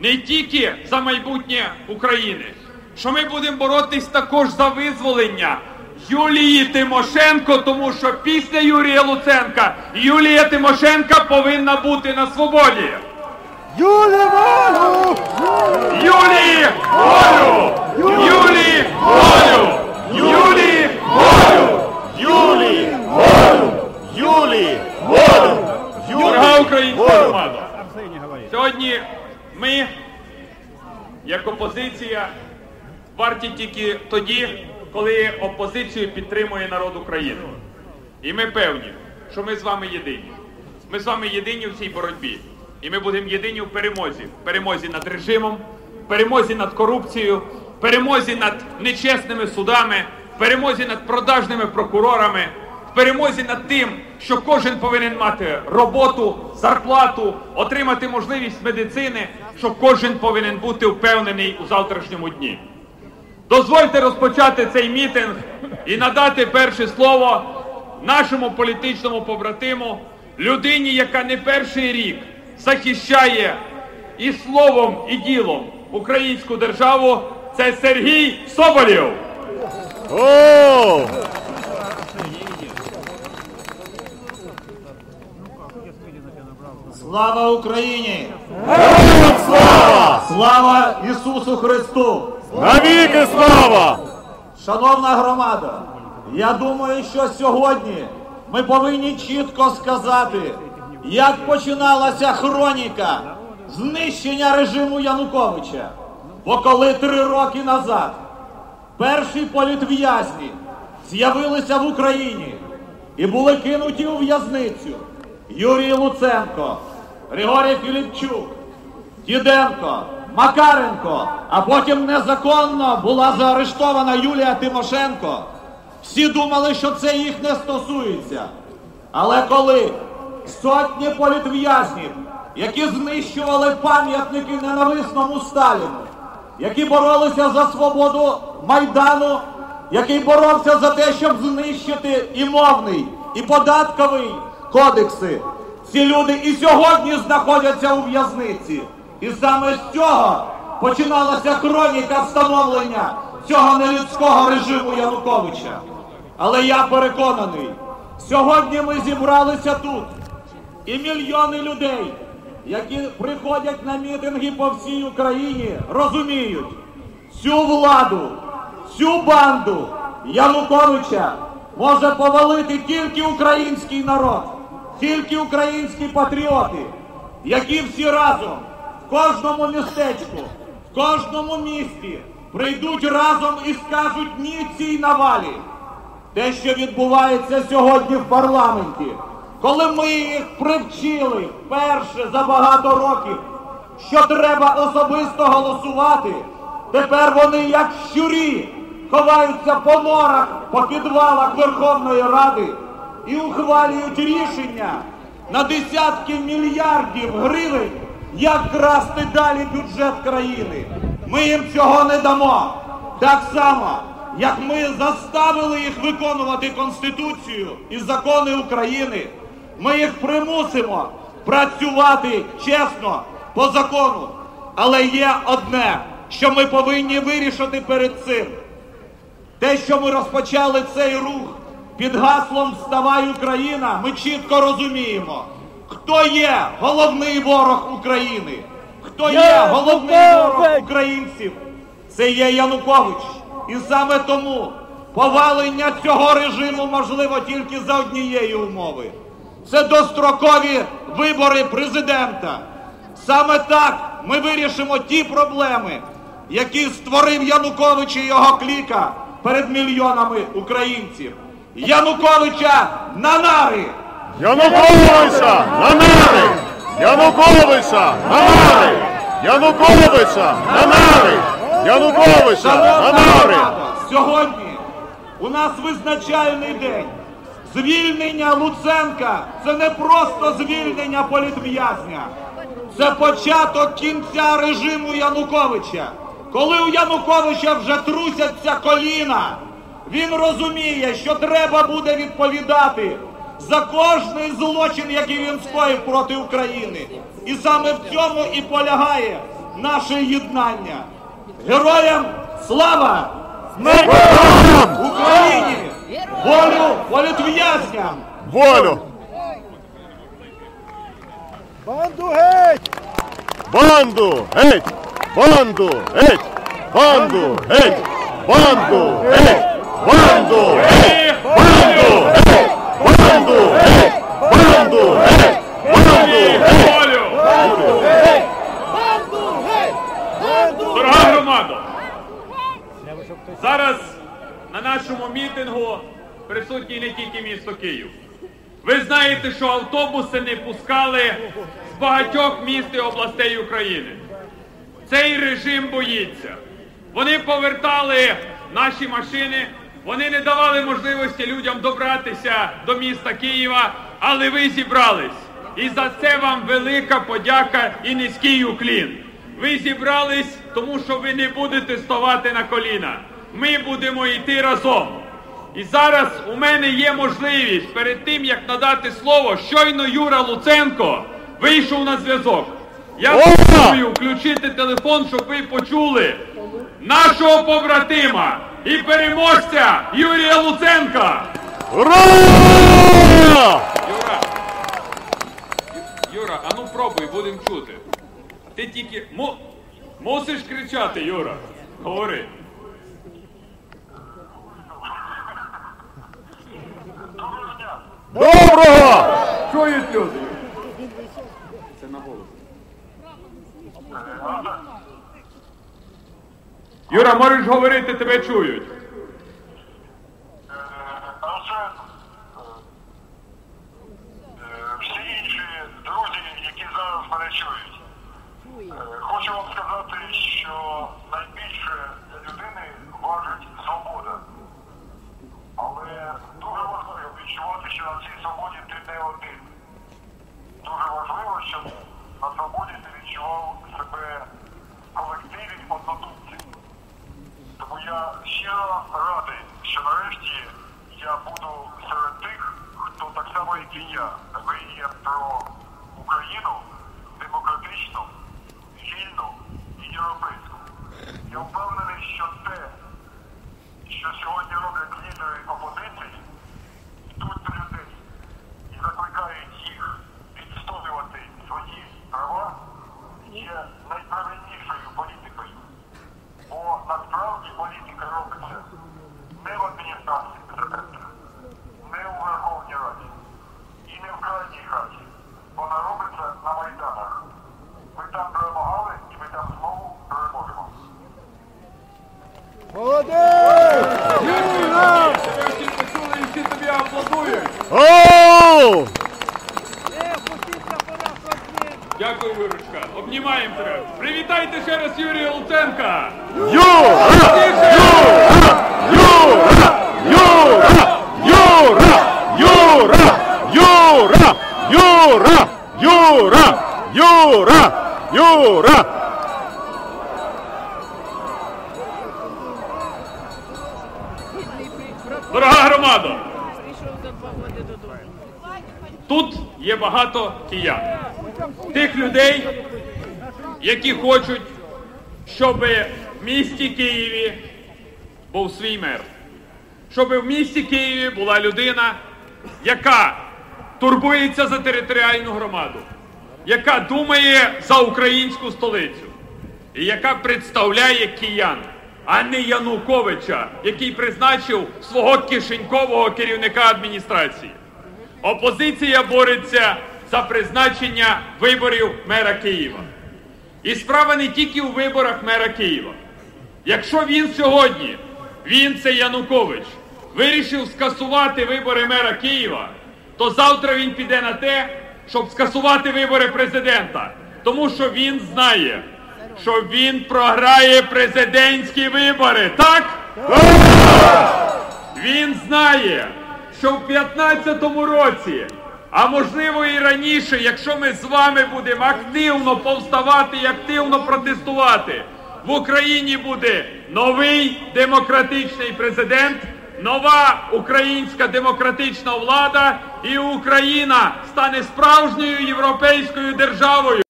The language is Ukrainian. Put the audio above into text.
не тільки за майбутнє України, що ми будемо боротись також за визволення Юлії Тимошенко, тому що після Юрія Луценка Юлія Тимошенка повинна бути на свободі. Юлі волю! Юлії волю! Юлії волю! Юлії волю! Юлі волю! Юлі волю! Дорога українська громада! Сьогодні ми, як опозиція, варті тільки тоді, коли опозицію підтримує народ України. І ми певні, що ми з вами єдині. Ми з вами єдині в цій боротьбі. І ми будемо єдині в перемозі. В перемозі над режимом, в перемозі над корупцією, в перемозі над нечесними судами, в перемозі над продажними прокурорами, в перемозі над тим, що кожен повинен мати роботу, зарплату, отримати можливість медицини, що кожен повинен бути впевнений у завтрашньому дні. Дозвольте розпочати цей мітинг і надати перше слово нашому політичному побратиму, людині, яка не перший рік захищає і словом, і ділом українську державу. Це Сергій Соболєв. О! Слава Україні! Слава! Слава Ісусу Христу! Навіки слава! Шановна громада, я думаю, що сьогодні ми повинні чітко сказати, як починалася хроніка знищення режиму Януковича. Бо коли три роки назад перші політв'язні з'явилися в Україні і були кинуті у в'язницю Юрій Луценко, Григорій Філіпчук, Діденко, Макаренко, а потім незаконно була заарештована Юлія Тимошенко. Всі думали, що це їх не стосується. Але коли сотні політв'язнів, які знищували пам'ятники ненависному Сталіну, які боролися за свободу Майдану, який боровся за те, щоб знищити і мовний, і податковий кодекси, ці люди і сьогодні знаходяться у в'язниці. І саме з цього починалася хроніка встановлення цього нелюдського режиму Януковича. Але я переконаний, сьогодні ми зібралися тут, і мільйони людей, які приходять на мітинги по всій Україні, розуміють, цю владу, цю банду Януковича може повалити тільки український народ, тільки українські патріоти, які всі разом кожному містечку, в кожному місті прийдуть разом і скажуть ні цій навалі. Те, що відбувається сьогодні в парламенті, коли ми їх привчили вперше за багато років, що треба особисто голосувати, тепер вони, як щурі, ховаються по норах, по підвалах Верховної Ради і ухвалюють рішення на десятки мільярдів гривень, як красти далі бюджет країни. Ми їм цього не дамо. Так само, як ми заставили їх виконувати Конституцію і закони України, ми їх примусимо працювати чесно по закону. Але є одне, що ми повинні вирішити перед цим. Те, що ми розпочали цей рух під гаслом Вставай Україна, ми чітко розуміємо, хто є головний ворог України, хто є головний ворог українців. Це є Янукович. І саме тому повалення цього режиму можливо тільки за однієї умови. Це дострокові вибори президента. Саме так ми вирішимо ті проблеми, які створив Янукович і його кліка перед мільйонами українців. Януковича на нари! Януковича на нари! Януковича на нари! Януковича на нари! Януковича на нари! сьогодні у нас визначальний день. Звільнення Луценка це не просто звільнення політв'язня. Це початок кінця режиму Януковича. Коли у Януковича вже трусяться коліна, він розуміє, що треба буде відповідати за кожний злочин, який він скоїв проти України. І саме в цьому і полягає наше єднання. Героям слава! Україні! Волю політв'язням! Волю! Банду геть! Банду! Геть! Банду! Геть! Банду! Геть! Банду! Геть! Банду! Геть! Банду! Банду! Геть! Банду! Геть! Банду! Геть! Волю! Банду геть! Банду Дорога громада! Зараз на нашому мітингу присутній не тільки місто Київ. Ви знаєте, що автобуси не пускали з багатьох міст і областей України. Цей режим боїться. Вони повертали наші машини, вони не давали можливості людям добратися до міста Києва, але ви зібрались. І за це вам велика подяка і низький уклін. Ви зібрались, тому що ви не будете ставати на коліна. Ми будемо йти разом. І зараз у мене є можливість перед тим, як надати слово, щойно Юра Луценко вийшов на зв'язок. Я пропоную включити телефон, щоб ви почули нашого побратима і переможця Юрія Луценка. Ура! Юра, Юра, а ну пробуй, будемо чути. Ти тільки му... мусиш кричати, Юра. Говори. Доброго! Чують люди. Це на голос. Юра, можеш говорити, тебе чують. А вже е, всі інші друзі, які зараз мене чують, е, хочу вам сказати, що найбільше для людини важить свобода. Але дуже важливо відчувати, що на цій свободі ти не один. Дуже важливо, щоб на свободі ти відчував себе в колективі однодумців. Тому я щиро радий, що нарешті я буду серед тих, хто так само, як і я, мріє про Україну демократичну, вільну і європейську. Я впевнений, що те, що сьогодні роблять лідери опозиції, йдуть до людей і закликають їх відстоювати свої права, є найправильнішою політикою. Бо насправді політика робиться не в адміністрації президента, не у Верховній Раді і не в крайній хаті. Вона робиться на майданах. Ми там перемагали і ми там знову переможемо. Молодець! Юра! Тебе всі почули тобі аплодують. Оу! Дякую, Виручка. Обнімаємо тебе. Привітайте ще раз Юрія Луценка. Юра! Юра! Юра! Юра! Юра! Юра! Юра! Юра! Юра! Юра! Юра! Дорога громада, Прийшов за два роки додому. Тут є багато киян. Тих людей, які хочуть, щоб в місті Києві був свій мер. Щоб в місті Києві була людина, яка турбується за територіальну громаду, яка думає за українську столицю і яка представляє киян, а не Януковича, який призначив свого кишенькового керівника адміністрації. Опозиція бореться за призначення виборів мера Києва. І справа не тільки у виборах мера Києва. Якщо він сьогодні, він це Янукович, вирішив скасувати вибори мера Києва, то завтра він піде на те, щоб скасувати вибори президента. Тому що він знає, що він програє президентські вибори. Так? Він знає, що в 15-му році, а можливо і раніше, якщо ми з вами будемо активно повставати і активно протестувати, в Україні буде новий демократичний президент, нова українська демократична влада, і Україна стане справжньою європейською державою.